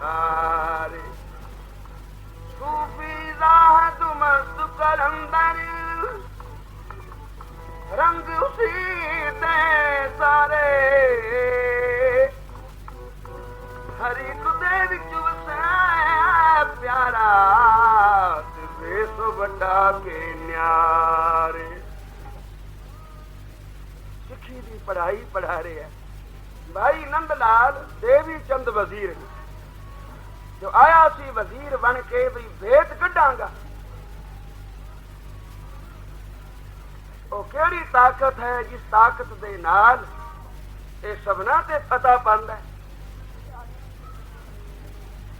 ساري تون تون رنگ ساري. هري ڪتي به سيارا وڏا چکي به پڙهائي پڙها ري ਭਾਈ ਨੰਦ ਲਾਲ ਦੇਵੀ ਚੰਦ ਵਜ਼ੀਰ। ਜੋ ਆਇਆ ਸੀ ਵਜ਼ੀਰ ਬਣ ਕੇ ਵੀ ਵੇਤ ਕੱਢਾਂਗਾ। ਉਹ ਕਿਹੜੀ ਤਾਕਤ ਹੈ ਜਿਸ ਤਾਕਤ ਦੇ ਨਾਲ ਇਹ ਸਭਨਾ ਤੇ ਪਤਾ ਪਾਉਂਦਾ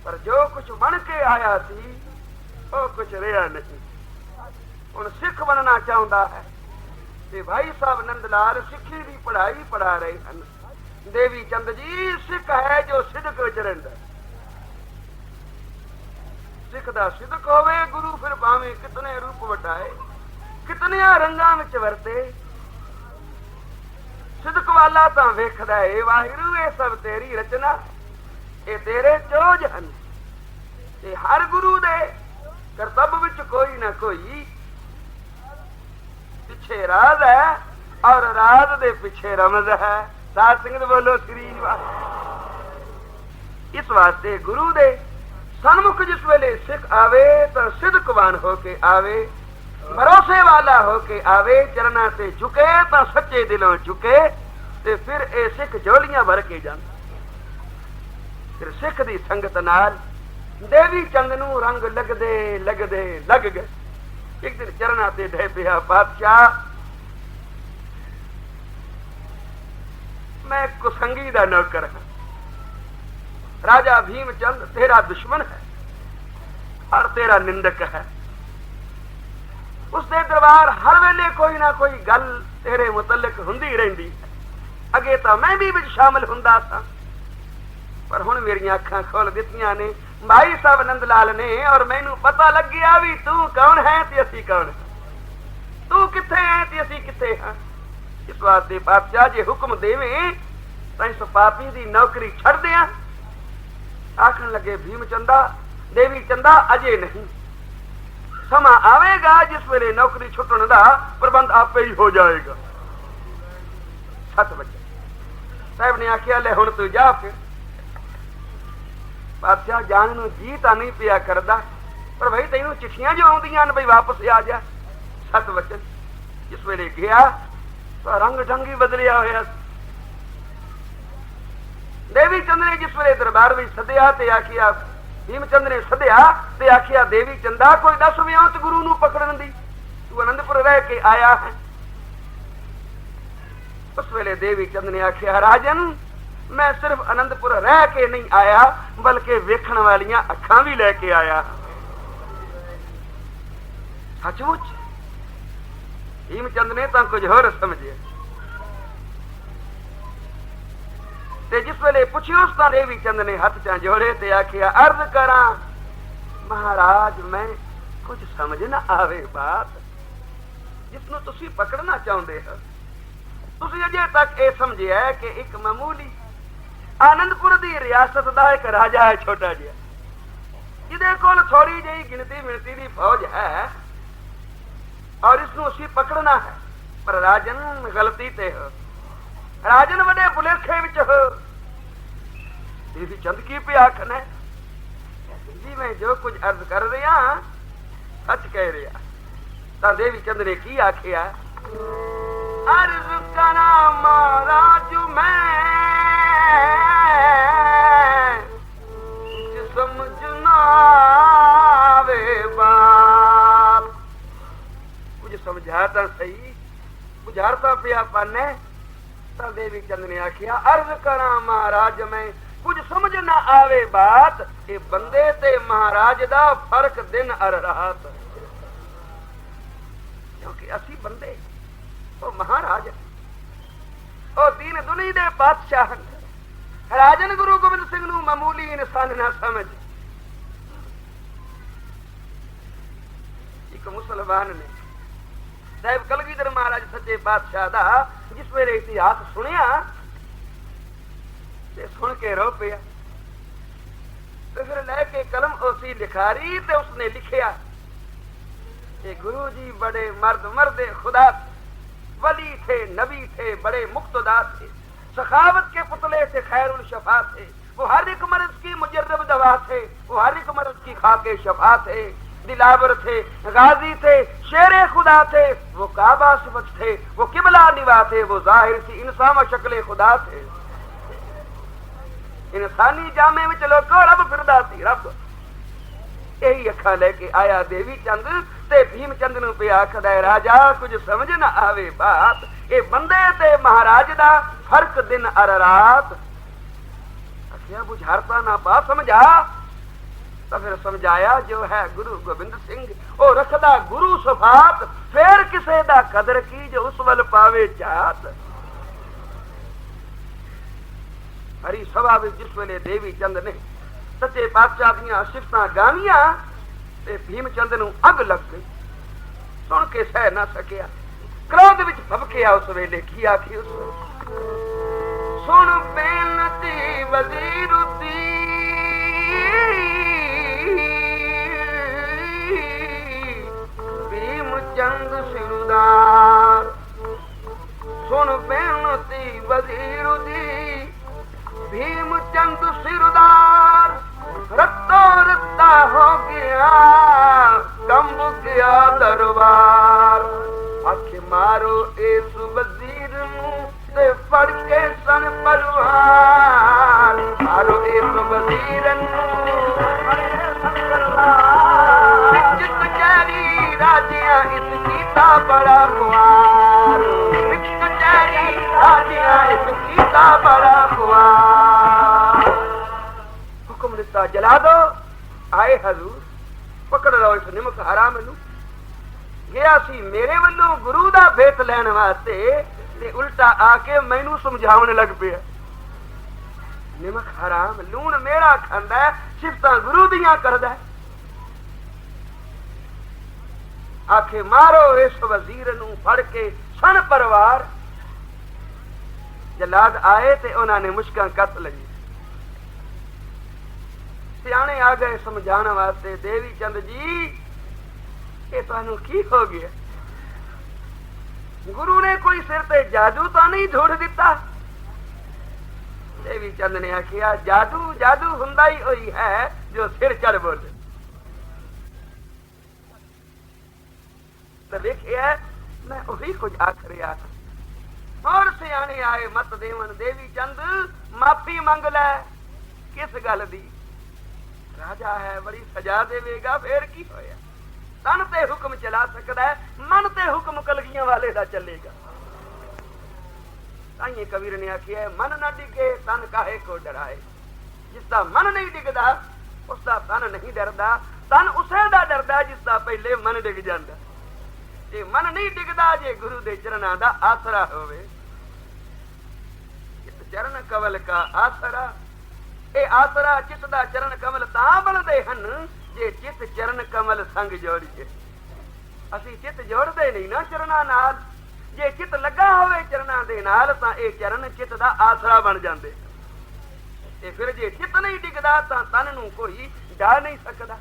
ਪਰ ਜੋ ਕੁਝ ਬਣ ਕੇ ਆਇਆ ਸੀ, ਉਹ ਕੁਝ ਰਿਹਾ ਨਹੀਂ। ਹੁਣ ਸਿੱਖ ਬਣਨਾ ਚਾਹੁੰਦਾ ਹੈ। ਤੇ ਭਾਈ ਸਾਹਿਬ ਨੰਦ ਲਾਲ ਸਿੱਖੀ ਦੀ ਪੜ੍ਹਾਈ ਪੜ੍ਹਾ ਰਹੇ ਹਨ। ਦੇਵੀ ਚੰਦ ਜੀ, ਸਿੱਖ ਹੈ ਜੋ ਸਿੱਧਕ ਵਿੱਚ ਰਹਿੰਦਾ ਸਿੱਖ ਦਾ ਸਿੱਧਕ ਹੋਵੇ, ਗੁਰੂ ਫਿਰ ਭਾਵੇਂ ਕਿਤਨੇ ਰੂਪ ਵਟਾਏ, ਕਿਤਨਿਆਂ ਰੰਗਾਂ ਵਿੱਚ ਵਰਤੇ। ਸਿੱਧਕ ਵਾਲਾ ਤਾਂ ਵੇਖਦਾ ਏ, ਵਾਹਿਗੁਰੂ, ਇਹ ਸਭ ਤੇਰੀ ਰਚਨਾ। ਇਹ ਤੇਰੇ ਚੋਜ ਹਨ। ਤੇ ਹਰ ਗੁਰੂ ਦੇ ਕਰਤੱਵ ਵਿੱਚ ਕੋਈ ਨਾ ਕੋਈ ਪਿੱਛੇ ਰਾਜ਼ ਹੈ, ਔਰ ਰਾਜ਼ ਦੇ ਪਿੱਛੇ ਰਮਜ਼ ਹੈ। ਸਾਧ ਸੰਗਤ ਬੋਲੋ ਸ੍ਰੀ ਵਾਹਿਗੁਰੂ ਇਸ ਵਾਸਤੇ ਗੁਰੂ ਦੇ ਸਨਮੁਖ ਜਿਸ ਵੇਲੇ ਸਿੱਖ ਆਵੇ, ਤਾਂ ਸਿੱਧਕਵਾਨ ਹੋ ਕੇ ਆਵੇ ਭਰੋਸੇ ਵਾਲਾ ਹੋ ਕੇ ਆਵੇ, ਚਰਨਾਂ ਤੇ ਝੁਕੇ, ਤਾਂ ਸੱਚੇ ਦਿਲੋਂ ਝੁਕੇ, ਤੇ ਫਿਰ ਇਹ ਸਿੱਖ ਜੋਲੀਆਂ ਭਰ ਕੇ ਜਾਂਦਾ। ਫਿਰ ਸਿੱਖ ਦੀ ਸੰਗਤ ਨਾਲ ਦੇਵੀ ਚੰਦ ਨੂੰ ਰੰਗ ਲੱਗਦੇ ਲੱਗਦੇ ਲੱਗ ਗਏ। ਇੱਕ ਦਿਨ ਚਰਨਾਂ ਤੇ ਢਹਿ ਪਿਆ ਬਾਦਸ਼ਾਹ ਮੈਂ ਕੁਸੰਗੀ ਦਾ ਨੌਕਰ ਹਾਂ। ਰਾਜਾ ਭੀਮ ਚੰਦ ਤੇਰਾ ਦੁਸ਼ਮਣ ਹੈ ਔਰ ਤੇਰਾ ਨਿੰਦਕ ਹੈ। ਉਸ ਦੇ ਦਰਬਾਰ ਹਰ ਵੇਲੇ ਕੋਈ ਨਾ ਕੋਈ ਗੱਲ ਤੇਰੇ ਮੁਤਲਕ ਹੁੰਦੀ ਰਹਿੰਦੀ ਹੈ। ਅਗੇ ਤਾਂ ਮੈਂ ਵੀ ਵਿੱਚ ਸ਼ਾਮਲ ਹੁੰਦਾ ਸਾਂ। ਪਰ ਹੁਣ ਮੇਰੀਆਂ ਅੱਖਾਂ ਖੋਲ ਦਿੱਤੀਆਂ ਨੇ। ਭਾਈ ਸਾਹਿਬ ਨੰਦ ਲਾਲ ਨੇ ਔਰ ਮੈਨੂੰ ਪਤਾ ਲੱਗਿਆ ਵੀ ਤੂੰ ਕੌਣ ਹੈ ਤੇ ਅਸੀਂ ਕੌਣ ਹਾਂ। ਤੂੰ ਕਿੱਥੇ ਹੈ ਤੇ ਅਸੀਂ ਕਿੱਥੇ ਹਾਂ? ਇਸ ਵਾਸਤੇ ਬਾਦਸ਼ਾਹ ਜੇ ਹੁਕਮ ਦੇਵੇਂ, ਤਾਂ ਇਸ ਪਾਪੀ ਦੀ ਨੌਕਰੀ ਛੱਡ ਦਿਆਂ ਆਖਣ ਲੱਗੇ, ਭੀਮ ਚੰਦਾ, ਦੇਵੀ ਚੰਦਾ ਅਜੇ ਨਹੀਂ। ਸਮਾਂ ਆਵੇਗਾ ਜਿਸ ਵੇਲੇ ਨੌਕਰੀ ਛੁੱਟਣ ਦਾ ਪ੍ਰਬੰਧ ਆਪੇ ਹੀ ਹੋ ਜਾਏਗਾ। ਸੱਤ ਵਜੇ। ਸਾਹਿਬ ਨੇ ਆਖਿਆ, ਲੈ ਹੁਣ ਤੂੰ ਜਾ ਫਿਰ। ਬਾਦਸ਼ਾਹ ਜਾਣ ਨੂੰ ਜੀ ਤਾਂ ਨਹੀਂ ਪਿਆ ਕਰਦਾ, ਪਰ ਭਈ ਤੈਨੂੰ ਚਿੱਠੀਆਂ ਜੋ ਆਉਂਦੀਆਂ ਨੇ ਬਈ ਵਾਪਸ ਆ ਜਾ। ਸਤ ਵਚਨ ਜਿਸ ਵੇਲੇ ਗਿਆ ਰੰਗ ਢੰਗੀ ਬਦਲਿਆ ਹੋਇਆ ਦੇਵੀ ਚੰਦ ਜਿਸ ਵੇਲੇ ਦਰਬਾਰ ਵਿੱਚ ਸੱਦਿਆ ਤੇ ਆਖਿਆ ਭੀਮ ਚੰਦ ਸੱਦਿਆ ਤੇ ਆਖਿਆ, ਦੇਵੀ ਚੰਦਾ, ਕੋਈ ਦੱਸ ਵਿਆਂਤ ਗੁਰੂ ਨੂੰ ਪਕੜਨ ਦੀ ਤੂੰ ਅਨੰਦਪੁਰ ਰਹਿ ਕੇ ਆਇਆ ਹੈ। ਉਸ ਵੇਲੇ ਦੇਵੀ ਚੰਦ ਨੇ ਆਖਿਆ, ਰਾਜਨ, ਮੈਂ ਸਿਰਫ ਅਨੰਦਪੁਰ ਰਹਿ ਕੇ ਨਹੀਂ ਆਇਆ, ਬਲਕਿ ਵੇਖਣ ਵਾਲੀਆਂ ਅੱਖਾਂ ਵੀ ਲੈ ਕੇ ਆਇਆ ਸੱਚਮੁੱਚ ਭੀਮ ਚੰਦ ਨੇ ਤਾਂ ਕੁਝ ਹੋਰ ਸਮਝਿਆ। ਤੇ ਜਿਸ ਵੇਲੇ ਪੁੱਛਿਓ ਤਾਂ ਦੇਵੀ ਚੰਦ ਨੇ ਹੱਥ ਚਾਂ ਜੋੜੇ ਤੇ ਆਖਿਆ, ਅਰਜ਼ ਕਰਾਂ, ਮਹਾਰਾਜ, ਮੈਂ ਕੁਝ ਸਮਝ ਨਾ ਆਵੇ ਬਾਤ। ਜਿਸ ਨੂੰ ਤੁਸੀਂ ਪਕੜਨਾ ਚਾਹੁੰਦੇ ਹੋ, ਤੁਸੀਂ ਅਜੇ ਤੱਕ ਇਹ ਸਮਝਿਆ ਕਿ ਇੱਕ ਮਾਮੂਲੀ ਆਨੰਦਪੁਰ ਦੀ ਰਿਆਸਤ ਦਾ ਇੱਕ ਰਾਜਾ ਹੈ ਛੋਟਾ ਜਿਹਾ। ਜਿਹਦੇ ਕੋਲ ਥੋੜੀ ਜਿਹੀ ਗਿਣਤੀ ਮਿਣਤੀ ਦੀ ਫੌਜ ਹੈ ਔਰ ਇਸ ਨੂੰ ਅਸੀਂ ਪਕੜਨਾ ਹੈ। ਪਰ ਰਾਜਨ ਗਲਤੀ ਤੇ ਹੋ। ਰਾਜਨ ਵੱਡੇ ਭੁਲੇਖੇ ਵਿੱਚ ਹੋ। ਦੇਵੀ ਚੰਦ ਕੀ ਪਿਆ ਆਖਣਾ ਜੀ ਮੈਂ ਜੋ ਕੁਝ ਅਰਜ਼ ਕਰ ਰਿਹਾ, ਸੱਚ ਕਹਿ ਰਿਹਾ। ਤਾਂ ਦੇਵੀ ਚੰਦ ਨੇ ਕੀ ਆਖਿਆ? ਅਰਜ਼ ਕਰਾਂ ਮਹਾਰਾਜ, ਮੈਂ ਕੁਝ ਸਮਝਾ ਤਾਂ ਸਹੀ। ਬੁਝਾਰ ਪਿਆ ਪਾਨੇ ਤਾਂ ਦੇਵੀ ਚੰਦ ਨੇ ਆਖਿਆ, ਅਰਜ਼ ਕਰਾਂ ਮਹਾਰਾਜ ਮੈਂ, ਕੁਝ ਸਮਝ ਨਾ ਆਵੇ ਬਾਤ ਇਹ ਬੰਦੇ ਤੇ ਮਹਾਰਾਜ ਦਾ ਫ਼ਰਕ ਦਿਨ ਅਰ ਰਾਤ। ਕਿਉਂਕਿ ਅਸੀਂ ਬੰਦੇ, ਉਹ ਮਹਾਰਾਜ। ਉਹ ਦੀਨ ਦੁਨੀ ਦੇ ਬਾਦਸ਼ਾਹ ਹਨ। ਰਾਜਨ ਗੁਰੂ ਗੋਬਿੰਦ ਸਿੰਘ ਨੂੰ ਮਾਮੂਲੀ ਇਨਸਾਨ ਨਾ ਸਮਝ। ਇੱਕ ਮੁਸਲਮਾਨ ਨੇ صاحب کلگیدر مہاراج سچے بادشاہ دا، جس میں ਜਿਸ ਵੇਲੇ ਇਤਿਹਾਸ ਸੁਣਿਆ سن کے رو پیا۔ ਪਿਆ پھر لے کے کلم اسی لکھاری تے اس نے لکھیا۔ کہ گرو جی بڑے مرد مرد خدا ولی تھے، نبی تھے، بڑے مقتدا تھے۔ سخاوت کے پتلے تھے خیر الشفا تھے۔ وہ ہر ایک مرض کی مجرب دوا تھے، وہ ہر ایک مرض کی خاک شفا تھے۔ دلاور تھے، غازی تھے، شیر خدا تھے، وہ کعبہ سمت تھے، وہ قبلہ نوا تھے، وہ ظاہر سی انسان شکل خدا تھے۔ انسانی جامع میں چلو کو رب فردا سی، رب۔ یہی اکھا لے کے آیا دیوی چند، تے بھیم چند نو پہ آخد ہے، راجا کچھ سمجھ نہ آوے بات۔ اے بندے تے مہاراج دا فرق دن ار رات۔ اکھیا بجھارتا نہ پا سمجھا۔ ਤਾਂ ਫਿਰ ਸਮਝਾਇਆ ਜੋ ਹੈ ਗੁਰੂ ਗੋਬਿੰਦ ਸਿੰਘ। ਉਹ ਰੱਖਦਾ ਗੁਰੂ ਸਫਾਤ, ਫੇਰ ਕਿਸੇ ਦਾ ਕਦਰ ਕੀ ਜੋ ਉਸ ਵੱਲ ਪਾਵੇ ਜਾਤ ਹਰੀ ਸਭਾ ਵਿੱਚ ਜਿਸ ਵੇਲੇ ਦੇਵੀ ਚੰਦ ਨੇ ਸੱਚੇ ਪਾਤਸ਼ਾਹ ਦੀਆਂ ਸਿਫਤਾਂ ਗਾਵੀਆਂ, ਤੇ ਭੀਮ ਚੰਦ ਨੂੰ ਅੱਗ ਲੱਗ ਗਈ। ਸੁਣ ਕੇ ਸਹਿ ਨਾ ਸਕਿਆ। ਕ੍ਰੋਧ ਵਿੱਚ ਫਬਕਿਆ ਉਸ ਵੇਲੇ, ਕੀ ਆਖੀ ਉਸ ਸੁਣ ਬੇਨਤੀ ਵਜ਼ੀਰ चंद सिरदार सुन बेनती वजीर जी भीम चंद सिरदार रत्तो रत्ता हो गया कंब गया दरबार अख मारो इस वजीर ते पढ़ के सन परवान मारो इस वजीर नु ਰਾਜਿਆਂ ਇਸ ਕੀਤਾ ਬੜਾ ਖੁਆਰ ਇੱਕ ਕਚਹਿਰੀ ਰਾਜਿਆਂ ਇਸ ਕੀਤਾ ਬੜਾ ਖੁਆਰ ਹੁਕਮ ਦਿੱਤਾ, ਜਲਾ ਦੋ। ਆਏ ਹਜ਼ੂਰ, ਪਕੜ ਲਓ ਇਸ ਨਿਮਕ ਹਰਾਮ ਨੂੰ ਗਿਆ ਸੀ ਮੇਰੇ ਵੱਲੋਂ ਗੁਰੂ ਦਾ ਫੇਤ ਲੈਣ ਵਾਸਤੇ ਤੇ ਉਲਟਾ ਆ ਕੇ ਮੈਨੂੰ ਸਮਝਾਉਣ ਲੱਗ ਪਿਆ। ਨਿਮਕ ਹਰਾਮ, ਲੂਣ ਮੇਰਾ ਖਾਂਦਾ ਸਿਫਤਾਂ ਗੁਰੂ ਦੀਆਂ ਕਰਦਾ ਆਖੇ, ਮਾਰੋ ਇਸ ਵਜ਼ੀਰ ਨੂੰ ਫੜ ਕੇ ਸਣ ਪਰਿਵਾਰ। ਜਲਾਦ ਆਏ ਤੇ ਉਹਨਾਂ ਨੇ ਮੁਸ਼ਕਾਂ ਕੱਤ ਲਈ ਸਿਆਣੇ ਆ ਗਏ ਸਮਝਾਉਣ ਵਾਸਤੇ, ਦੇਵੀ ਚੰਦ ਜੀ, ਇਹ ਤੁਹਾਨੂੰ ਕੀ ਹੋ ਗਿਆ? ਗੁਰੂ ਨੇ ਕੋਈ ਸਿਰ ਤੇ ਜਾਦੂ ਤਾਂ ਨਹੀਂ ਝੋੜ ਦਿੱਤਾ? ਦੇਵੀ ਚੰਦ ਨੇ ਆਖਿਆ, ਜਾਦੂ ਜਾਦੂ ਹੁੰਦਾ ਹੀ ਹੋਈ ਹੈ ਜੋ ਸਿਰ ਚੜ ਬੋਲੇ ਤਾਂ ਵੇਖਿਆ ਮੈਂ ਉਹੀ ਕੁਝ ਆਖ ਰਿਹਾ। ਹੋਰ ਸਿਆਣੇ ਆਏ ਮਤ ਦੇਵਨ ਦੇਵੀ ਚੰਦ, ਮਾਫੀ ਮੰਗ ਲੈ। ਕਿਸ ਗੱਲ ਦੀ? ਰਾਜਾ ਹੈ, ਬੜੀ ਸਜ਼ਾ ਦੇਵੇਗਾ, ਫੇਰ ਕੀ ਹੋਇਆ? ਤਨ ਤੇ ਹੁਕਮ ਚਲਾ ਸਕਦਾ ਹੈ, ਮਨ ਤੇ ਹੁਕਮ ਕਲਗੀਆਂ ਵਾਲੇ ਦਾ ਚੱਲੇਗਾ। ਤਾਈਏ ਕਬੀਰ ਨੇ ਆਖਿਆ, ਮਨ ਨਾ ਡਿਗੇ, ਤਨ ਕਾਹੇ ਕੋ ਡਰਾਏ? ਜਿਸ ਦਾ ਮਨ ਨਹੀਂ ਡਿਗਦਾ, ਉਸ ਦਾ ਤਨ ਨਹੀਂ ਡਰਦਾ, ਤਨ ਉਸੇ ਦਾ ਡਰਦਾ ਜਿਸ ਦਾ ਪਹਿਲੇ ਮਨ ਡਿਗ ਜਾਂਦਾ। ਜੇ ਮਨ ਨਹੀਂ ਡਿੱਗਦਾ ਜੇ ਗੁਰੂ ਦੇ ਚਰਨਾਂ ਦਾ ਆਸਰਾ ਹੋਵੇ। ਇਸ ਚਰਨ ਕਵਲ ਕਾ ਆਸਰਾ। ਇਹ ਆਸਰਾ ਚਿੱਤ ਦਾ ਚਰਨ ਕਮਲ ਤਾਂ ਬਣਦੇ ਹਨ, ਜੇ ਚਿੱਤ ਚਰਨ ਕਮਲ ਸੰਗ ਜੋੜੀਏ। ਅਸੀਂ ਚਿੱਤ ਜੋੜਦੇ ਨਹੀਂ ਨਾ ਚਰਨਾਂ ਨਾਲ। ਜੇ ਚਿੱਤ ਲੱਗਾ ਹੋਵੇ ਚਰਨਾਂ ਦੇ ਨਾਲ, ਤਾਂ ਇਹ ਚਰਨ ਚਿੱਤ ਦਾ ਆਸਰਾ ਬਣ ਜਾਂਦੇ ਤੇ ਫਿਰ ਜੇ ਚਿੱਤ ਨਹੀਂ ਡਿੱਗਦਾ ਤਾਂ ਤਨ ਨੂੰ ਕੋਈ ਡਾ ਨਹੀਂ ਸਕਦਾ।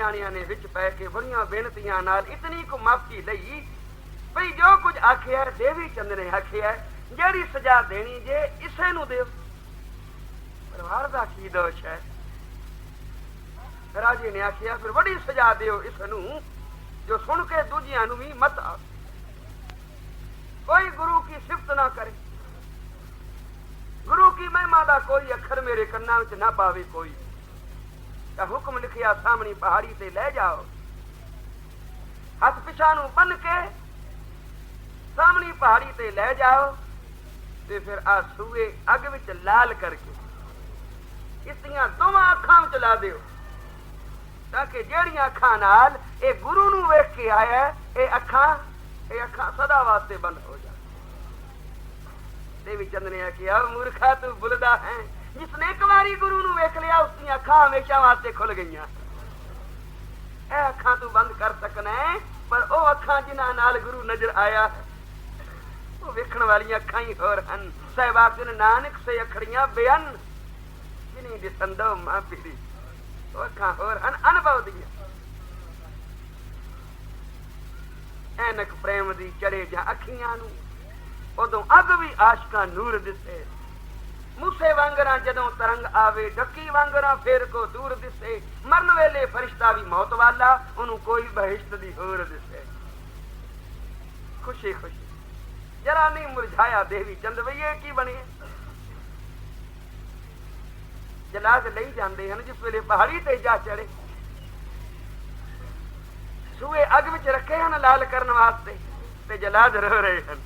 ਸਿਆਣਿਆਂ ਨੇ ਵਿੱਚ ਪੈ ਕੇ ਬੜੀਆਂ ਬੇਨਤੀਆਂ ਨਾਲ ਇਤਨੀ ਕੁ ਮਾਫੀ ਲਈ ਭਈ ਜੋ ਕੁਝ ਆਖਿਆ, ਦੇਵੀ ਚੰਦ ਨੇ ਆਖਿਆ, ਜਿਹੜੀ ਸਜ਼ਾ ਦੇਣੀ ਜੇ ਇਸੇ ਨੂੰ ਦਿਓ ਪਰਿਵਾਰ ਦਾ ਕੀ ਦੋਸ਼ ਹੈ? ਰਾਜੇ ਨੇ ਆਖਿਆ, ਫਿਰ ਬੜੀ ਸਜ਼ਾ ਦਿਓ ਇਸ ਨੂੰ, ਜੋ ਸੁਣ ਕੇ ਦੂਜਿਆਂ ਨੂੰ ਵੀ ਮਤ ਆ। ਕੋਈ ਗੁਰੂ ਕੀ ਸਿਫਤ ਨਾ ਕਰੇ। ਗੁਰੂ ਕੀ ਮਹਿਮਾ ਦਾ ਕੋਈ ਅੱਖਰ ਮੇਰੇ ਕੰਨਾਂ ਵਿੱਚ ਨਾ ਪਾਵੇ ਕੋਈ। ਤਾਂ ਹੁਕਮ ਲਿਖਿਆ ਸਾਹਮਣੀ ਪਹਾੜੀ ਤੇ ਲੈ ਜਾਓ। ਹੱਥ ਪਿਛਾ ਨੂੰ ਬੰਨ ਕੇ ਸਾਹਮਣੀ ਪਹਾੜੀ ਤੇ ਲੈ ਜਾਓ ਤੇ ਫਿਰ ਆ ਸੂਏ ਅੱਗ ਵਿੱਚ ਲਾਲ ਕਰਕੇ ਇਸ ਦੀਆਂ ਦੋਵਾਂ ਅੱਖਾਂ ਵਿੱਚ ਲਾ ਦਿਓ। ਤਾਂ ਕਿ ਜਿਹੜੀਆਂ ਅੱਖਾਂ ਨਾਲ ਇਹ ਗੁਰੂ ਨੂੰ ਵੇਖ ਕੇ ਆਇਆ ਇਹ ਅੱਖਾਂ ਇਹ ਅੱਖਾਂ ਸਦਾ ਵਾਸਤੇ ਬੰਦ ਹੋ ਜਾਣ। ਦੇਵੀ ਚੰਦ ਨੇ ਆਖਿਆ ਮੂਰਖਾ ਤੂੰ ਬੁਲਦਾ ਹੈ। ਜਿਸਨੇ ਇੱਕ ਵਾਰੀ ਗੁਰੂ ਨੂੰ ਵੇਖ ਲਿਆ ਉਸ ਦੀਆਂ ਅੱਖਾਂ ਹਮੇਸ਼ਾ ਵਾਸਤੇ ਖੁੱਲ ਗਈਆਂ। ਇਹ ਅੱਖਾਂ ਤੂੰ ਬੰਦ ਕਰ ਸਕਣਾ ਪਰ ਉਹ ਅੱਖਾਂ ਜਿਨ੍ਹਾਂ ਨਾਲ ਗੁਰੂ ਨਜ਼ਰ ਆਇਆ ਹੈ, ਉਹ ਵੇਖਣ ਵਾਲੀਆਂ ਅੱਖਾਂ ਹੀ ਹੋਰ ਹਨ। ਸਹਿਬਾਜ਼ਨ ਨਾਨਕ ਸੇ ਅਖੜੀਆਂ ਬਿਆਨ ਜਿਨੀ ਦਿਸੰਦੋ ਮਾਂ ਪੀਰੀ ਉਹ ਅੱਖਾਂ ਹੋਰ ਹਨ ਅਨੁਭਵ ਦੀਆਂ। ਐਨਕ ਪ੍ਰੇਮ ਦੀ ਚੜੇ ਜਾਂ ਅੱਖੀਆਂ ਨੂੰ ਉਦੋਂ ਅੱਗ ਵੀ ਆਸ਼ਕਾਂ ਨੂਰ ਦਿਸੇ ਮੂਸੇ ਵਾਂਗਰਾਂ ਜਦੋਂ ਤਰੰਗ ਆਵੇ, ਡੱਕੀ ਵਾਂਗਰਾਂ ਫੇਰ ਕੋ ਦੂਰ ਦਿਸੇ। ਮਰਨ ਵੇਲੇ ਫਰਿਸ਼ਤਾ ਵੀ ਮੌਤ ਵਾਲਾ, ਉਹਨੂੰ ਕੋਈ ਬਹਿਸ਼ਤ ਦੀ ਹੋਰ ਦਿਸੇ ਖੁਸ਼ੀ ਖੁਸ਼ੀ। ਜਰਾ ਨਹੀਂ ਮੁਰਝਾਇਆ ਦੇਵੀ ਚੰਦ ਵਈਏ ਕੀ ਬਣੇ? ਜਲਾਦ ਲਈ ਜਾਂਦੇ ਹਨ ਜਿਸ ਵੇਲੇ ਪਹਾੜੀ ਤੇ ਜਾ ਚੜੇ ਸੂਏ ਅੱਗ ਵਿੱਚ ਰੱਖੇ ਹਨ ਲਾਲ ਕਰਨ ਵਾਸਤੇ ਤੇ ਜਲਾਦ ਰੋ ਰਹੇ ਹਨ।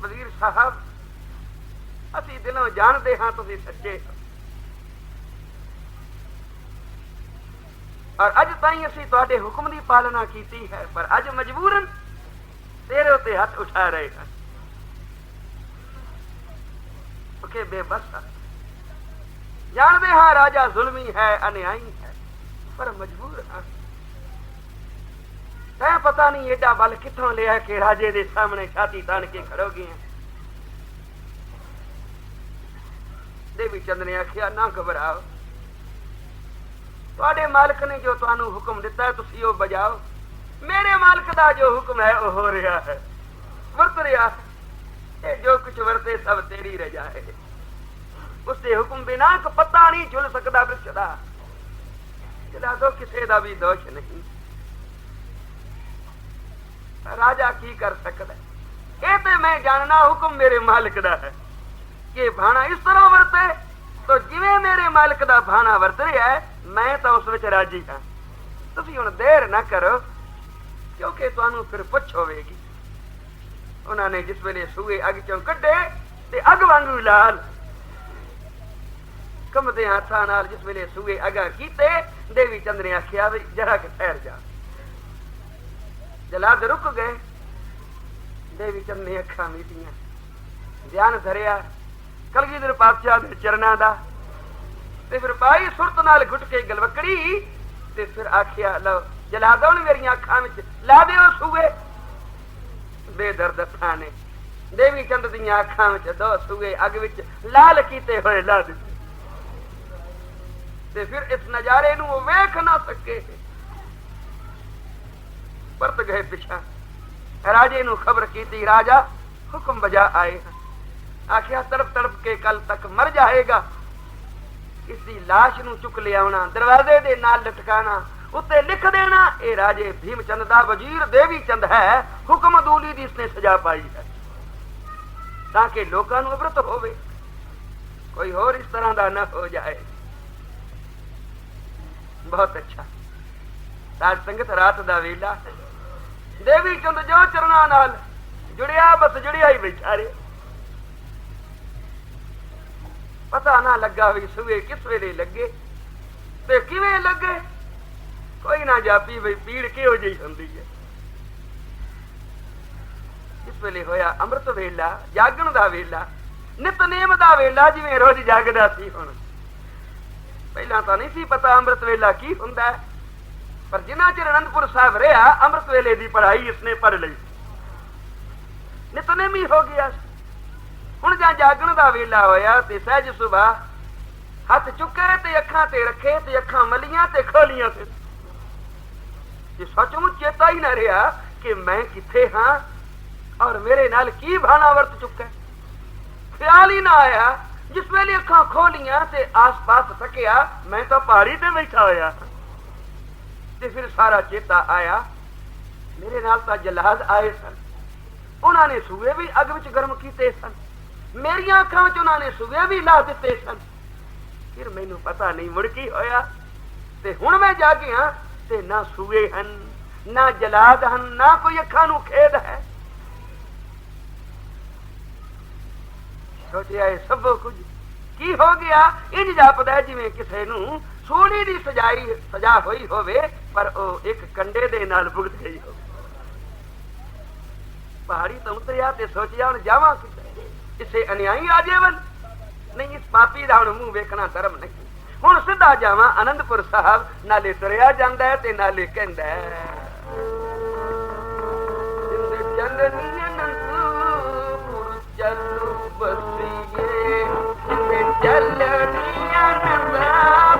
ਵਜ਼ੀਰ ਸਾਹਿਬ ਅਸੀਂ ਦਿਲੋਂ ਜਾਣਦੇ ਹਾਂ ਤੁਸੀਂ ਸੱਚੇ। ਹੋ ਔਰ ਅੱਜ ਤਾਈਂ ਅਸੀਂ ਤੁਹਾਡੇ ਹੁਕਮ ਦੀ ਪਾਲਣਾ ਕੀਤੀ ਹੈ, ਪਰ ਅੱਜ ਮਜਬੂਰਨ ਤੇਰੇ ਉੱਤੇ ਹੱਥ ਉਠਾ ਰਹੇ ਹਾਂ। ਓਕੇ, ਬੇਬਸ। ਜਾਣਦੇ ਹਾਂ ਰਾਜਾ ਜ਼ੁਲਮੀ ਹੈ, ਅਨਿਆਈ ਹੈ, ਪਰ ਮਜਬੂਰ ਹਾਂ। ਤੈਂ ਪਤਾ ਨਹੀਂ ਏਡਾ ਬਲ ਕਿੱਥੋਂ ਲਿਆ ਕਿ ਰਾਜੇ ਦੇ ਸਾਹਮਣੇ ਛਾਤੀ ਤਾਣ ਕੇ ਖੜੋਗੇ ਦੇਵੀ ਚੰਦ ਨੇ ਆਖਿਆ, ਨਾ ਘਬਰਾਓ। ਤੁਹਾਡੇ ਮਾਲਕ ਨੇ ਜੋ ਤੁਹਾਨੂੰ ਹੁਕਮ ਦਿੱਤਾ, ਤੁਸੀਂ ਉਹ ਬਜਾਓ ਮੇਰੇ ਮਾਲਕ ਦਾ ਜੋ ਹੁਕਮ ਹੈ, ਉਹ ਹੋ ਰਿਹਾ ਹੈ। ਵਰਤ ਰਿਹਾ ਇਹ ਜੋ ਕੁਝ ਵਰਤੇ, ਸਭ ਤੇਰੀ ਰਜਾ ਹੈ। ਉਸ ਦੇ ਹੁਕਮ ਬਿਨਾ ਇੱਕ ਪਤਾ ਨਹੀਂ ਝੁਲ ਸਕਦਾ ਬ੍ਰਿਛ ਦਾ। ਚਲਾ ਦੋ ਕਿਸੇ ਦਾ ਵੀ ਦੋਸ਼ ਨਹੀਂ। ਰਾਜਾ ਕੀ ਕਰ ਸਕਦਾ ਇਹ ਤੇ ਮੈਂ ਜਾਣਨਾ, ਹੁਕਮ ਮੇਰੇ ਮਾਲਕ ਦਾ ਹੈ। ਕਿ ਭਾਣਾ ਇਸ ਤਰ੍ਹਾਂ ਵਰਤੇ, ਤੋ ਜਿਵੇਂ ਮੇਰੇ ਮਾਲਕ ਦਾ ਭਾਣਾ ਵਰਤ ਰਿਹਾ ਹੈ, ਮੈਂ ਤਾਂ ਉਸ ਵਿੱਚ ਰਾਜੀ ਹਾਂ। ਤੁਸੀਂ ਹੁਣ ਦੇਰ ਨਾ ਕਰੋ, ਕਿਉਂਕਿ ਤੁਹਾਨੂੰ ਫਿਰ ਪੁੱਛ ਹੋਵੇਗੀ। ਉਹਨਾਂ ਨੇ ਜਿਸ ਵੇਲੇ ਸੂਏ ਅੱਗ ਚੋਂ ਕੱਢੇ ਤੇ ਅੱਗ ਵਾਂਗੂ ਲਾਲ। ਕੰਮਦੇ ਹੱਥਾਂ ਨਾਲ ਜਿਸ ਵੇਲੇ ਸੂਏ ਅਗਾ ਕੀਤੇ, ਦੇਵੀ ਚੰਦ ਨੇ ਆਖਿਆ ਵੀ ਜਰਾ ਕਿ ਠਹਿਰ ਜਾ। ਜਲਾਦ ਰੁਕ ਗਏ। ਦੇਵੀ ਚੰਦ ਨੇ ਅੱਖਾਂ ਮੀਟੀਆਂ। ਧਿਆਨ ਧਰਿਆ। ਕਲਗੀਧਰ ਪਾਤਸ਼ਾਹ ਦੇ ਚਰਨਾਂ ਦਾ। ਤੇ ਫਿਰ ਪਾਈ ਸੁਰਤ ਨਾਲ ਘੁੱਟ ਕੇ ਗਲਵਕੜੀ ਤੇ ਫਿਰ ਆਖਿਆ, ਲਓ, ਜਲਾ ਦੋ ਮੇਰੀਆਂ ਅੱਖਾਂ ਵਿੱਚ, ਲਾ ਦਿਓ ਸੂਏ। ਬੇਦਰਦ ਅੱਖਾਂ ਨੇ ਦੇਵੀ ਚੰਦ ਦੀਆਂ ਅੱਖਾਂ ਵਿੱਚ ਦੋ ਸੂਏ, ਅੱਗ ਵਿੱਚ ਲਾਲ ਕੀਤੇ ਹੋਏ ਲਾ ਦਿੱਤੇ। ਤੇ ਫਿਰ ਇਸ ਨਜ਼ਾਰੇ ਨੂੰ ਉਹ ਵੇਖ ਨਾ ਸਕੇ। ਪਰਤ ਗਏ ਪਿਛਾ। ਰਾਜੇ ਨੂੰ ਖਬਰ ਕੀਤੀ, ਰਾਜਾ ਹੁਕਮ ਬਜਾ ਆਏ। ਆਖਿਆ, ਤੜਪ ਤੜਪ ਕੇ ਕੱਲ ਤੱਕ ਮਰ ਜਾਏਗਾ। ਇਸ ਦੀ লাশ ਨੂੰ ਚੁੱਕ ਲਿਆਉਣਾ, ਦਰਵਾਜ਼ੇ ਦੇ ਨਾਲ ਲਟਕਾਣਾ, ਉੱਤੇ ਲਿਖ ਦੇਣਾ, ਇਹ ਰਾਜੇ ਭੀਮ ਚੰਦ ਦਾ ਵਜ਼ੀਰ ਦੇਵੀ ਚੰਦ ਹੈ। ਹੁਕਮ ਦੂਲੀ ਦੀ ਇਸਨੇ ਸਜ਼ਾ ਪਾਈ ਹੈ। ਤਾਂ ਕਿ ਲੋਕਾਂ ਨੂੰ ਅਵਰਤ ਹੋਵੇ। ਕੋਈ ਹੋਰ ਇਸ ਤਰ੍ਹਾਂ ਦਾ ਨਾ ਹੋ ਜਾਏ। ਬਹੁਤ ਅੱਛਾ। ਸਾਧ ਸੰਗਤ, ਰਾਤ ਦਾ ਵੇਲਾ। ਦੇਵੀ ਚੰਦ ਜੋ ਚਰਨਾਂ ਨਾਲ ਜੁੜਿਆ, ਬਸ ਜੁੜਿਆ ਹੀ ਵਿਚਾਰੇ। ਪਤਾ ਨਾ ਲੱਗਾ ਵੀ ਸੂਏ ਕਿਸ ਵੇਲੇ ਲੱਗੇ ਤੇ ਕਿਵੇਂ ਲੱਗੇ? ਕੋਈ ਨਾ ਜਾਪੀ ਵੀ ਪੀੜ ਕਿਹੋ ਜਿਹੀ ਹੁੰਦੀ ਹੈ? ਇਸ ਵੇਲੇ ਹੋਇਆ ਅੰਮ੍ਰਿਤ ਵੇਲਾ, ਜਾਗਣ ਦਾ ਵੇਲਾ ਨਿਤਨੇਮ ਦਾ ਵੇਲਾ ਜਿਵੇਂ ਰੋਜ਼ ਜਾਗਦਾ ਸੀ ਹੁਣ। ਪਹਿਲਾਂ ਤਾਂ ਨਹੀਂ ਸੀ ਪਤਾ ਅੰਮ੍ਰਿਤ ਵੇਲਾ ਕੀ ਹੁੰਦਾ। ਪਰ ਜਿੰਨਾ ਚਿਰ ਅਨੰਦਪੁਰ ਸਾਹਿਬ ਰਿਹਾ, ਅੰਮ੍ਰਿਤ ਵੇਲੇ ਦੀ ਪੜ੍ਹਾਈ ਇਸਨੇ ਪੜ੍ਹ ਲਈ। ਨਿਤਨੇਮ ਹੀ ਹੋ ਗਿਆ। ਹੁਣ ਜਾਂ ਜਾਗਣ ਦਾ ਵੇਲਾ ਹੋਇਆ ਤੇ ਸਹਿਜ ਸੁਭਾ ਹੱਥ ਚੁੱਕੇ ਤੇ ਅੱਖਾਂ ਤੇ ਰੱਖੇ ਤੇ ਅੱਖਾਂ ਮਲੀਆਂ ਤੇ ਖੋਲੀਆਂ ਤੇ ਇਹ ਸੱਚਮੁੱਚ ਚੇਤਾ ਹੀ ਨਾ ਰਿਹਾ ਕਿ ਮੈਂ ਕਿੱਥੇ ਹਾਂ ਔਰ ਮੇਰੇ ਨਾਲ ਕੀ ਭਾਣਾ ਵਰਤ ਚੁੱਕਾ ਖਿਆਲ ਹੀ ਨਾ ਆਇਆ, ਜਿਸ ਵੇਲੇ ਅੱਖਾਂ ਖੋਲੀਆਂ ਤੇ ਆਸ-ਪਾਸ ਤੱਕਿਆ ਮੈਂ ਤਾਂ ਪਹਾੜੀ ਤੇ ਬੈਠਾ ਹੋਇਆ। ਤੇ ਫਿਰ ਸਾਰਾ ਚੇਤਾ ਆਇਆ, ਮੇਰੇ ਨਾਲ ਤਾਂ ਜਲਾਦ ਆਏ ਸਨ। ਉਹਨਾਂ ਨੇ ਸੂਏ ਵੀ ਅੱਗ ਵਿੱਚ ਗਰਮ ਕੀਤੇ ਸਨ। ਮੇਰੀਆਂ ਅੱਖਾਂ 'ਚ ਉਹਨਾਂ ਨੇ ਸੂਏ ਵੀ ਲਾ ਦਿੱਤੇ ਸਨ। ਫਿਰ ਮੈਨੂੰ ਪਤਾ ਨਹੀਂ ਮੁੜ ਕੀ ਹੋਇਆ। ਤੇ ਹੁਣ ਮੈਂ ਜਾਗਿਆ ਤੇ ਨਾ ਸੂਏ ਹਨ, ਨਾ ਜਲਾਦ ਹਨ, ਨਾ ਕੋਈ ਅੱਖਾਂ ਨੂੰ ਖੇਦ ਹੈ। ਸੋਚਿਆ ਇਹ ਸਭ ਕੁਝ ਕੀ ਹੋ ਗਿਆ? ਇੰਜ ਜਾਪਦਾ ਜਿਵੇਂ ਕਿਸੇ ਨੂੰ ਸੋਹਣੀ ਦੀ ਸਜਾਈ, ਸਜਾ ਹੋਈ ਹੋਵੇ, ਪਰ ਉਹ ਇੱਕ ਕੰਡੇ ਦੇ ਨਾਲ ਭੁਗਤ ਗਈ ਹੋਵੇ। ਪਹਾੜੀ ਤੋਂ ਉਤਰਿਆ ਤੇ ਸੋਚਿਆ ਹੁਣ ਜਾਵਾਂ ਕਿੱਥੇ ਕਿਸੇ ਅਨਿਆਈ ਆ ਵੱਲ ਨਹੀਂ, ਇਸ ਪਾਪੀ ਦਾ ਹੁਣ ਮੂੰਹ ਵੇਖਣਾ ਧਰਮ ਨਹੀਂ। ਹੁਣ ਸਿੱਧਾ ਜਾਵਾਂ ਅਨੰਦਪੁਰ ਸਾਹਿਬ, ਨਾਲੇ ਤੁਰਿਆ ਜਾਂਦਾ ਹੈ ਤੇ ਨਾਲੇ ਕਹਿੰਦਾ ਹੈ। ਚੰਦਨੀ ਅਨੰਦਪੁਰ, ਚੱਲੂ ਬਸੀਏ। ਜਿੰਦ ਚੱਲਣੀ ਅਨੰਦਪੁਰ।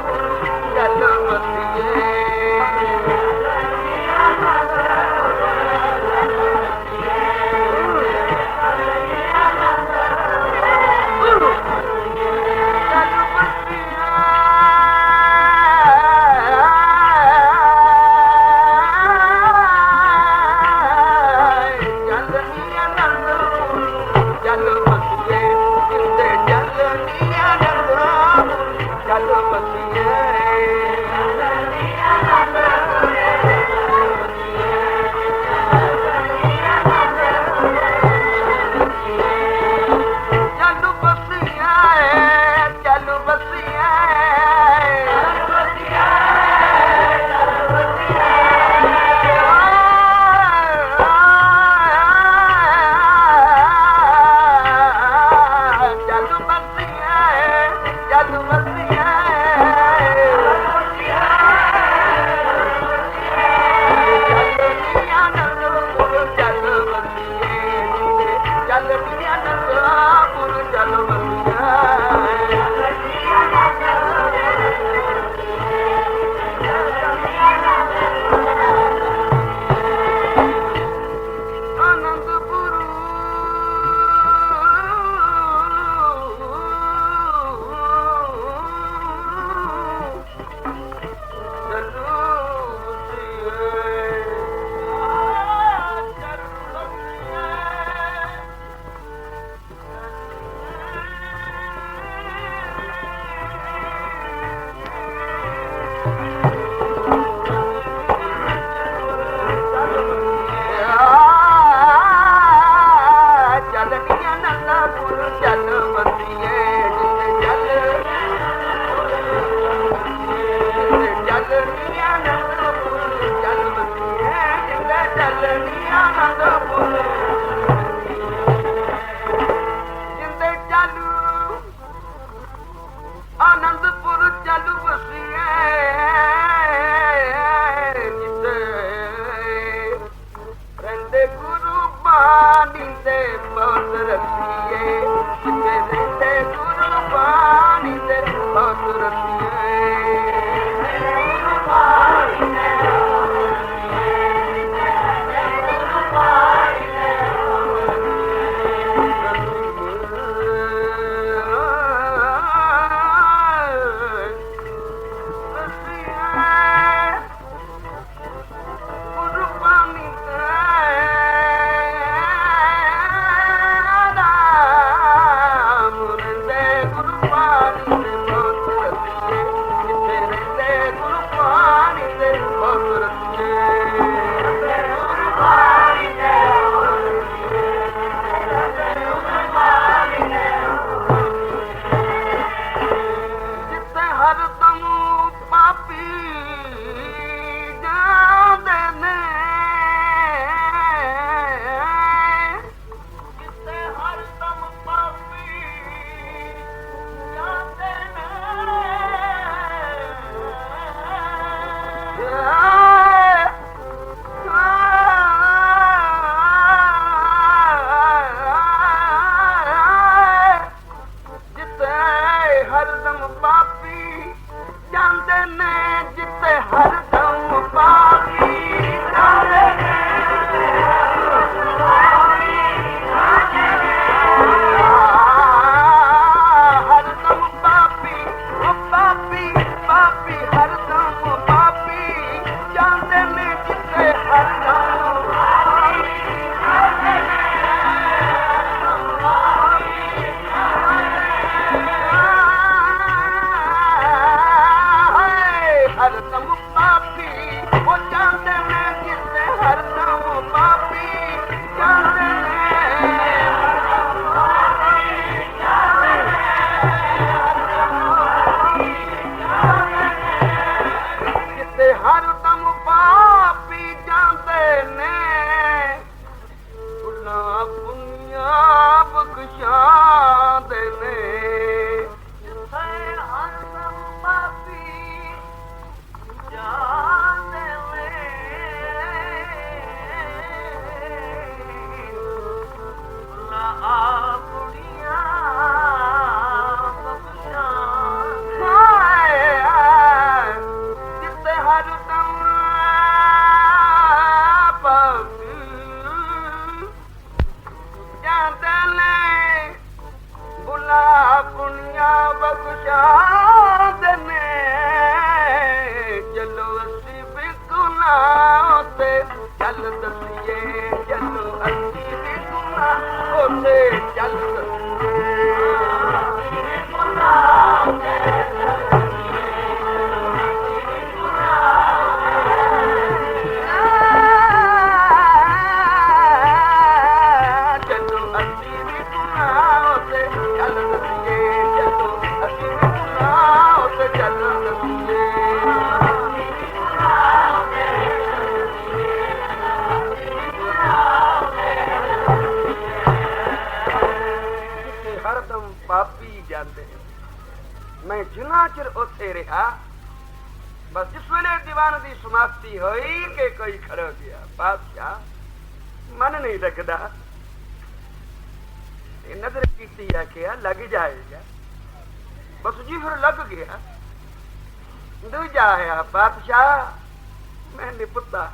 ਮੈਂ ਨਿਪੁੱਤਾ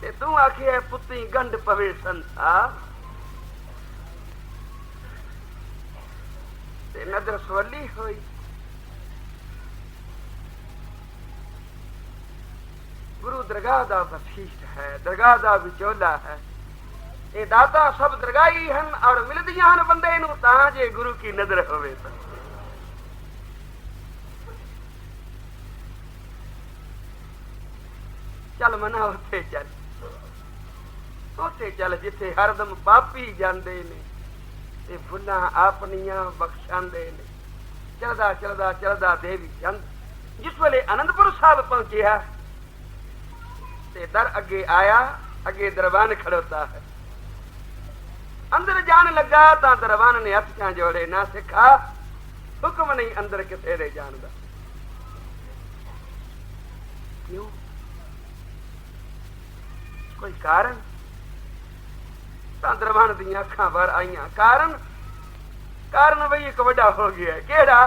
ਤੇ ਤੂੰ ਆਖਿਆ, ਪੁੱਤੀ, ਗੰਢ ਪਵੇ ਸੰਸਾਰ ਤੇ ਨਜ਼ਰ ਸਵੱਲੀ ਹੋਈ। ਗੁਰੂ ਦਰਗਾਹ ਦਾ ਬਖਸ਼ਿਸ਼ ਹੈ, ਦਰਗਾਹ ਦਾ ਵਿਚੋਲਾ ਹੈ। ਇਹ ਦਾਤਾ ਸਭ ਦਰਗਾਹੀ ਹਨ ਔਰ ਮਿਲਦੀਆਂ ਹਨ ਬੰਦੇ ਨੂੰ, ਤਾਂ ਜੇ ਗੁਰੂ ਕੀ ਨਜ਼ਰ ਹੋਵੇ ਤਾਂ। ਮਨਾ ਉੱਥੇ ਚੱਲ। ਉੱਥੇ ਚੱਲ ਜਿੱਥੇ ਹਰਦਮ ਪਾਪੀ ਜਾਂਦੇ ਨੇ ਤੇ ਫੁੱਲਾਂ ਆਪਣੀਆਂ ਬਖਸ਼ਾਂਦੇ ਨੇ। ਚਲਦਾ ਚਲਦਾ ਚਲਦਾ ਦੇਵੀ ਚੰਦ, ਜਿਸ ਵੇਲੇ ਅਨੰਦਪੁਰ ਸਾਹਿਬ ਪਹੁੰਚਿਆ ਤੇ ਦਰ ਅੱਗੇ ਆਇਆ, ਅੱਗੇ ਦਰਬਾਨ ਖੜੋਤਾ ਹੈ। ਅੰਦਰ ਜਾਣ ਲੱਗਾ ਤਾਂ ਦਰਬਾਨ ਨੇ ਹੱਥਾਂ ਜੋੜੇ, ਨਾ ਸਿੱਖਾ, ਹੁਕਮ ਨਹੀਂ ਅੰਦਰ ਕਿਸੇ ਦੇ ਜਾਣ ਦਾ। ਕਿਉਂ? ਕੋਈ ਕਾਰਨ? ਤਾਂ ਦਰਬਾਨ ਦੀਆਂ ਅੱਖਾਂ ਬਾਹਰ ਆਈਆਂ। ਕਾਰਨ? ਕਾਰਨ ਬਈ ਇੱਕ ਵੱਡਾ ਹੋ ਗਿਆ। ਕਿਹੜਾ?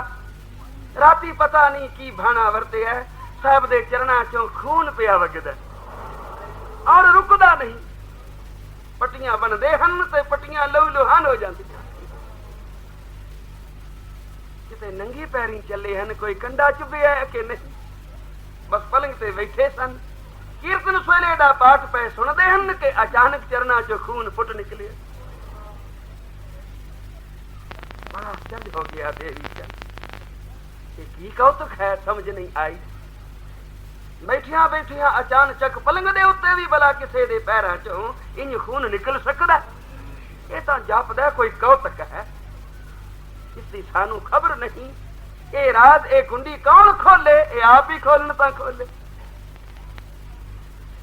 ਰਾਤੀ ਪਤਾ ਨਹੀਂ ਕੀ ਭਾਣਾ ਵਰਤਿਆ ਸਾਹਿਬ ਦੇ ਚਰਨਾਂ ਚੋਂ ਖੂਨ ਪਿਆ ਵਗਦਾ ਔਰ ਰੁਕਦਾ ਨਹੀਂ। ਪੱਟੀਆਂ ਬਣਦੇ ਹਨ ਤੇ ਪੱਟੀਆਂ ਲਹੂ ਲੁਹਾਨ ਹੋ ਜਾਂਦੀਆਂ ਕਿਤੇ ਨੰਗੀ ਪੈਰੀ ਚੱਲੇ ਹਨ, ਕੋਈ ਕੰਡਾ ਚੁੱਭਿਆ ਕਿ ਨਹੀਂ? ਬਸ ਪਲੰਗ ਤੇ ਬੈਠੇ ਸਨ। ਕੀਰਤਨ ਸਵੇਲੇ ਦਾ ਪਾਠ ਪਏ ਸੁਣਦੇ ਹਨ ਕਿ ਅਚਾਨਕ ਚਰਨਾਂ ਚੋਂ ਖੂਨ ਫੁੱਟ ਨਿਕਲਿਆ ਬੜਾ ਚੰਦ ਹੋ ਗਿਆ ਦੇਵੀ ਚੰਦ। ਇਹ ਕੀ ਕੌਤਕ ਹੈ, ਸਮਝ ਨਹੀਂ ਆਈ। ਬੈਠੀਆਂ ਬੈਠੀਆਂ ਅਚਾਨਕ ਪਲੰਗ ਦੇ ਉੱਤੇ ਵੀ ਬਲਾ ਕਿਸੇ ਦੇ ਪੈਰਾਂ ਚੋਂ ਇੰਜ ਖੂਨ ਨਿਕਲ ਸਕਦਾ। ਇਹ ਤਾਂ ਜਾਪਦਾ ਕੋਈ ਕੌਤਕ ਹੈ। ਇਸ ਦੀ ਸਾਨੂੰ ਖਬਰ ਨਹੀਂ, ਇਹ ਰਾਜ਼ ਇਹ ਗੁੰਡੀ ਕੌਣ ਖੋਲੇ, ਇਹ ਆਪ ਹੀ ਖੋਲਣ ਤਾਂ ਖੋਲੇ।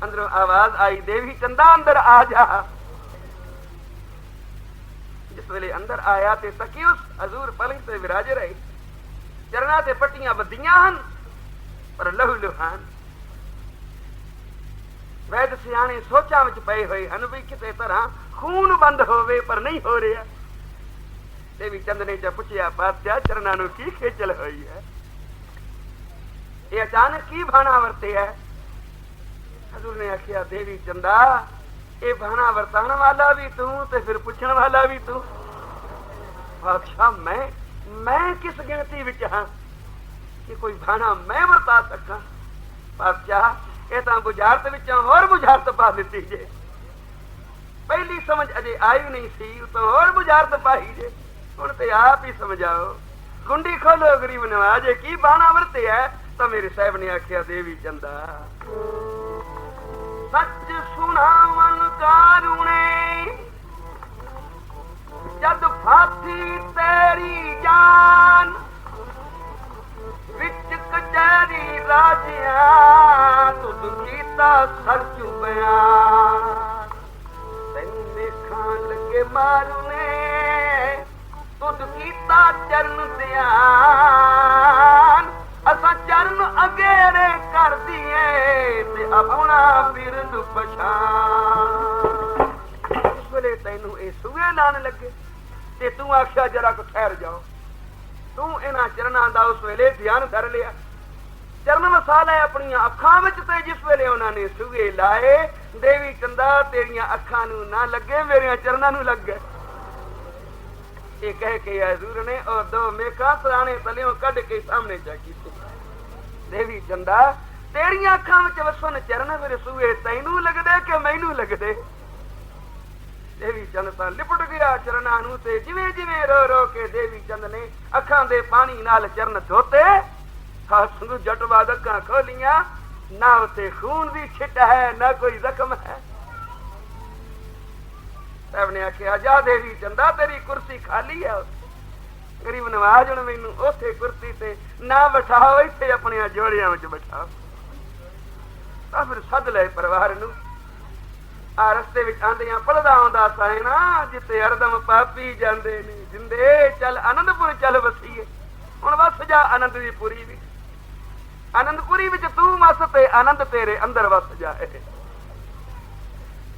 ਅੰਦਰੋਂ ਆਵਾਜ਼ ਆਈ, ਦੇਵੀ ਚੰਦਾ ਅੰਦਰ ਆ ਜਾ। ਜਿਸ ਵੇਲੇ ਅੰਦਰ ਆਇਆ ਤੇ ਸਕੀ ਉਸ ਹਜ਼ੂਰ ਪਲੰਗ ਤੇ ਵਿਰਾਜ ਰਹੇ। ਚਰਨਾਂ ਤੇ ਪੱਟੀਆਂ ਬੱਦੀਆਂ ਹਨ, ਪਰ ਲਹੂ ਲੁਹਾਨ ਵੈਦ ਸਿਆਣੇ ਸੋਚਾਂ ਵਿੱਚ ਪਏ ਹੋਏ ਹਨ ਵੀ ਕਿਸੇ ਤਰ੍ਹਾਂ ਖੂਨ ਬੰਦ ਹੋਵੇ ਪਰ ਨਹੀਂ ਹੋ ਰਿਹਾ। ਦੇਵੀ ਚੰਦ ਨੇ ਜਦ ਪੁੱਛਿਆ, ਬਾਦਸ਼ਾਹ, ਚਰਨਾਂ ਨੂੰ ਕੀ ਖੇਚਲ ਹੋਈ ਹੈ? ਇਹ ਅਚਾਨਕ ਕੀ ਭਾਣਾ ਵਰਤੇ ਹੈ? ਹਜ਼ੂਰ ਨੇ ਆਖਿਆ, ਦੇਵੀ ਚੰਦਾ, ਇਹ ਭਾਣਾ ਵਰਤਾਉਣ ਵਾਲਾ ਵੀ ਤੂੰ ਤੇ ਫਿਰ ਪੁੱਛਣ ਵਾਲਾ ਵੀ ਤੂੰ। ਬਾਦਸ਼ਾਹ ਮੈਂ ਮੈਂ ਕਿਸ ਗਿਣਤੀ ਵਿੱਚ ਹਾਂ ਕਿ ਕੋਈ ਭਾਣਾ ਮੈਂ ਵਰਤਾ ਸਕਾਂ? ਬਾਦਸ਼ਾਹ ਇਹ ਤਾਂ ਬੁਝਾਰਤ ਵਿੱਚੋਂ ਹੋਰ ਬੁਝਾਰਤ ਪਾ ਦਿੱਤੀ ਜੇ। ਪਹਿਲੀ ਸਮਝ ਅਜੇ ਆਈ ਨਹੀਂ ਸੀ, ਉਹ ਤਾਂ ਹੋਰ ਬੁਝਾਰਤ ਪਾਈ ਜੇ। ਹੁਣ ਤੇ ਆਪ ਹੀ ਸਮਝਾਓ, ਗੁੰਡੀ ਖੋਲੋ, ਗਰੀਬ ਨਵਾਜ, ਕੀ ਬਾਣਾ ਵਰਤੇ ਹੈ ਤਾਂ ਮੇਰੇ ਸਾਹਿਬ ਨੇ ਆਖਿਆ, ਦੇਵੀ ਚੰਦਾ ਕਾਰੂਣੇ ਜਦ ਫਾਤੀ ਤੇਰੀ ਜਾਨ ਵਿੱਚ ਕਚਹਿਰੀ ਰਾਜਿਆ ਤੁਧ ਕੀਤਾ ਸਰ ਚੁਬਿਆ ਤੈਨੂੰ ਦੇਖਾਂ ਲੱਗੇ ਮਾਰੂਨੇ ਤੁਧ ਕੀਤਾ ਚਰਨ ਧਿਆਨ। ਅਸਾਂ ਚਰਨ ਅਗੇਰੇ ਕਰ ਦਈਏ ਤੇ ਆਪਣਾ ਬਿਰਦ ਪਛਾਨ ਉਸ ਤੈਨੂੰ ਇਹ ਸੂਏ ਲਾਣ ਲੱਗੇ ਤੇ ਤੂੰ ਆਖਿਆ, ਜਰਾ ਕੁ ਠਹਿਰ ਜਾਓ। ਤੂੰ ਇਹਨਾਂ ਚਰਨਾਂ ਦਾ ਉਸ ਵੇਲੇ ਧਿਆਨ ਕਰ ਲਿਆ। ਚਰਨ ਵਸਾ ਆਪਣੀਆਂ ਅੱਖਾਂ ਵਿੱਚ ਤੇ ਜਿਸ ਵੇਲੇ ਉਹਨਾਂ ਨੇ ਸੂਏ ਲਾਏ, ਦੇਵੀ ਚੰਦਾ ਤੇਰੀਆਂ ਅੱਖਾਂ ਨੂੰ ਨਾ ਲੱਗੇ, ਮੇਰੀਆਂ ਚਰਨਾਂ ਨੂੰ ਲੱਗੇ। ਇਹ ਕਹਿ ਕੇ ਹਜ਼ੂਰ ਨੇ ਉਹ ਦੋ ਮੇਕਾ ਸਰਾਣੇ ਤਲਿਓ ਕੱਢ ਕੇ ਸਾਹਮਣੇ ਜਾ ਕੀਤੀ ਦੇਵੀ ਚੰਦਾ ਤੇਰੀਆਂ ਅੱਖਾਂ ਵਿੱਚ ਵਸਣ ਚਰਨ ਫਿਰ ਸੂਏ, ਤੈਨੂੰ ਲੱਗਦੇ ਕਿ ਮੈਨੂੰ ਲੱਗਦੇ? ਦੇਵੀ ਚੰਦ ਤਾਂ ਲਿਪਟ ਗਿਆ ਚਰਨਾਂ ਨੂੰ ਤੇ ਜਿਵੇਂ ਜਿਵੇਂ ਰੋ ਰੋ ਕੇ ਦੇਵੀ ਚੰਦ ਨੇ ਅੱਖਾਂ ਦੇ ਪਾਣੀ ਨਾਲ ਚਰਨ ਧੋਤੇ ਹੱਥ ਨੂੰ ਜੱਟ ਅੱਖਾਂ ਖੋਲੀਆਂ, ਨਾ ਉਤੇ ਖੂਨ ਦੀ ਛਿੱਟ ਹੈ, ਨਾ ਕੋਈ ਜ਼ਖਮ ਹੈ। ਸਾਹਿਬ ਨੇ ਆਖਿਆ, ਜਾ ਦੇਵੀ ਚੰਦਾ, ਤੇਰੀ ਕੁਰਸੀ ਖਾਲੀ ਹੈ ਗਰੀਬ ਨਵਾਜ ਹੁਣ ਮੈਨੂੰ ਉੱਥੇ ਕੁਰਸੀ ਤੇ ਨਾ ਬਿਠਾਓ, ਇੱਥੇ ਆਪਣੀਆਂ ਜੋੜੀਆਂ ਵਿੱਚ ਬਿਠਾਓ। ਤਾਂ ਫਿਰ ਸੱਦ ਲੈ ਪਰਿਵਾਰ ਨੂੰ। ਆ ਰਸਤੇ ਵਿੱਚ ਆਂਦਿਆਂ ਪੜਦਾ ਆਉਂਦਾ ਸਾਇਨਾ ਜਿੱਤੇ ਅਰਦਮ ਪਾਪੀ ਜਾਂਦੇ ਨੇ। ਜਿੰਦੇ, ਚੱਲ ਆਨੰਦਪੁਰ ਚੱਲ ਵਸੀਏ। ਹੁਣ ਵਸ ਜਾ ਆਨੰਦ ਦੀ ਪੁਰੀ ਵੀ ਆਨੰਦਪੁਰੀ ਵਿੱਚ ਤੂੰ ਵਸ ਤੇ ਆਨੰਦ ਤੇਰੇ ਅੰਦਰ ਵਸ ਜਾਏ।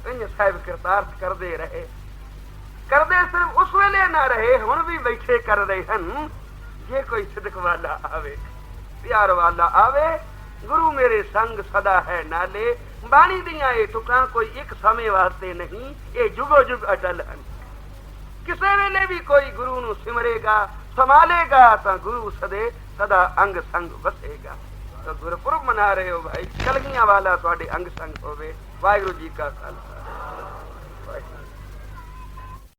ਇਹ ਸਾਹਿਬ ਕਿਰਤਾਰਥ ਕਰਦੇ ਰਹੇ। ਕਰਦੇ ਸਿਰਫ ਉਸ ਵੇਲੇ ਨਾ ਰਹੇ, ਹੁਣ ਵੀ ਬੈਠੇ ਕਰ ਰਹੇ ਹਨ। ਜੇ ਕੋਈ ਸਿਦਕ ਵਾਲਾ ਆਵੇ, ਪਿਆਰ ਵਾਲਾ ਆਵੇ ਗੁਰੂ ਮੇਰੇ ਸੰਗ ਸਦਾ ਹੈ ਨਾਲੇ। ਬਾਣੀ ਦੀਆਂ ਇਹ ਤੁਕਾਂ ਕੋਈ ਇੱਕ ਸਮੇਂ ਵਾਸਤੇ ਨਹੀਂ, ਇਹ ਜੁਗੋ ਜੁਗ ਅਟਲ ਹਨ। ਕਿਸੇ ਵੇਲੇ ਵੀ ਕੋਈ ਗੁਰੂ ਨੂੰ ਸਿਮਰੇਗਾ, ਸੰਭਾਲੇਗਾ ਤਾਂ ਗੁਰੂ ਸਦੇ ਸਦਾ ਅੰਗ ਸੰਗ ਵਸੇਗਾ। ਤਾਂ ਗੁਰਪੁਰਬ ਮਨਾ ਰਹੇ ਹੋ ਭਾਈ, ਕਲਗੀਆਂ ਵਾਲਾ ਤੁਹਾਡੇ ਅੰਗ ਸੰਗ ਹੋਵੇ। ਵਾਹਿਗੁਰੂ ਜੀ ਕਾ ਖਾਲਸਾ।